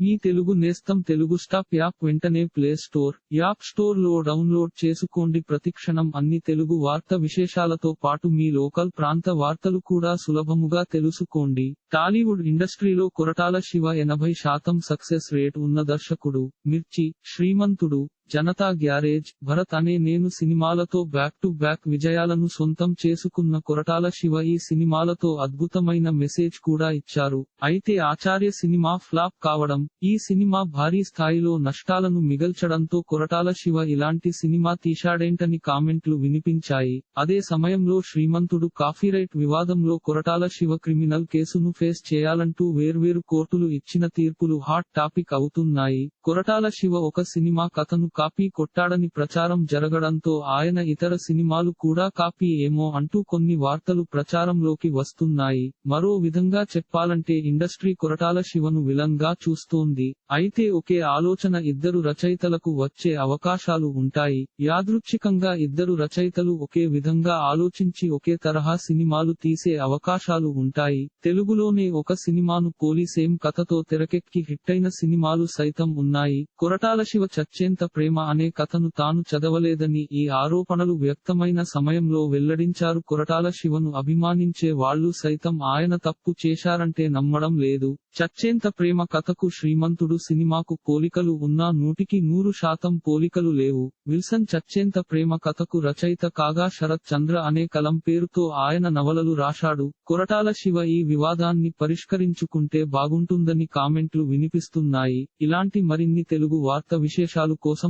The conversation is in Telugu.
మీ తెలుగు నేస్తం తెలుగు స్టాప్ యాప్ వెంటనే ప్లే స్టోర్ యాప్ స్టోర్లో డౌన్లోడ్ చేసుకోండి. ప్రతిక్షణం అన్ని తెలుగు వార్త విశేషాలతో పాటు మీ లోకల్ ప్రాంత వార్తలు కూడా సులభముగా తెలుసుకోండి. టాలీవుడ్ ఇండస్ట్రీలో కొరటాల శివ ఎనభై శాతం సక్సెస్ రేట్ ఉన్న దర్శకుడు మిర్చి శ్రీమంతుడు జనతా గ్యారేజ్ భరత్ అనే నేను సినిమాలతో బ్యాక్ టు బ్యాక్ విజయాలను సొంతం చేసుకున్న కొరటాల శివ ఈ సినిమాలతో అద్భుతమైన మెసేజ్ కూడా ఇచ్చారు. అయితే ఆచార్య సినిమా ఫ్లాప్ కావడం ఈ సినిమా భారీ స్థాయిలో నష్టాలను మిగల్చడంతో కొరటాల శివ ఇలాంటి సినిమా తీశాడేంటని కామెంట్లు వినిపించాయి. అదే సమయంలో శ్రీమంతుడు కాఫీరైట్ వివాదంలో కొరటాల శివ క్రిమినల్ కేసును ఫేస్ చేయాలంటూ వేర్వేరు కోర్టులు ఇచ్చిన తీర్పులు హాట్ టాపిక్ అవుతున్నాయి. కొరటాల శివ ఒక సినిమా కథను కాపీ కొట్టాడని ప్రచారం జరగడంతో ఆయన ఇతర సినిమాలు కూడా కాపీ ఏమో అంటూ కొన్ని వార్తలు ప్రచారంలోకి వస్తున్నాయి. మరో విధంగా చెప్పాలంటే ఇండస్ట్రీ కొరటాల శివను విలన్గా చూస్తోంది. అయితే ఒకే ఆలోచన ఇద్దరు రచయితలకు వచ్చే అవకాశాలు ఉంటాయి. యాదృచ్ఛికంగా ఇద్దరు రచయితలు ఒకే విధంగా ఆలోచించి ఒకే తరహా సినిమాలు తీసే అవకాశాలు ఉంటాయి. తెలుగులోనే ఒక సినిమాను పోలి సేమ్ కథతో తెరకెక్కి హిట్టైన సినిమాలు సైతం ఉన్నాయి. కొరటాల శివ చచ్చేంత ప్రేమ అనే కథను తాను చదవలేదని ఈ ఆరోపణలు వ్యక్తమైన సమయంలో వెల్లడించారు. కొరటాల శివను అభిమానించే వాళ్ళు సైతం ఆయన తప్పు చేశారంటే నమ్మడం లేదు. చచ్చేంత ప్రేమ కథకు శ్రీమంతుడు సినిమాకు పోలికలు ఉన్నా నూటికి నూరు శాతం పోలికలు లేవు. విల్సన్ చచ్చేంత ప్రేమ కథకు రచయిత కాగా శరత్ చంద్ర అనే కలం పేరుతో ఆయన నవలలు రాశాడు. కొరటాల శివ ఈ వివాదాన్ని పరిష్కరించుకుంటే బాగుంటుందని కామెంట్లు వినిపిస్తున్నాయి. ఇలాంటి మరిన్ని తెలుగు వార్త విశేషాలు కోసం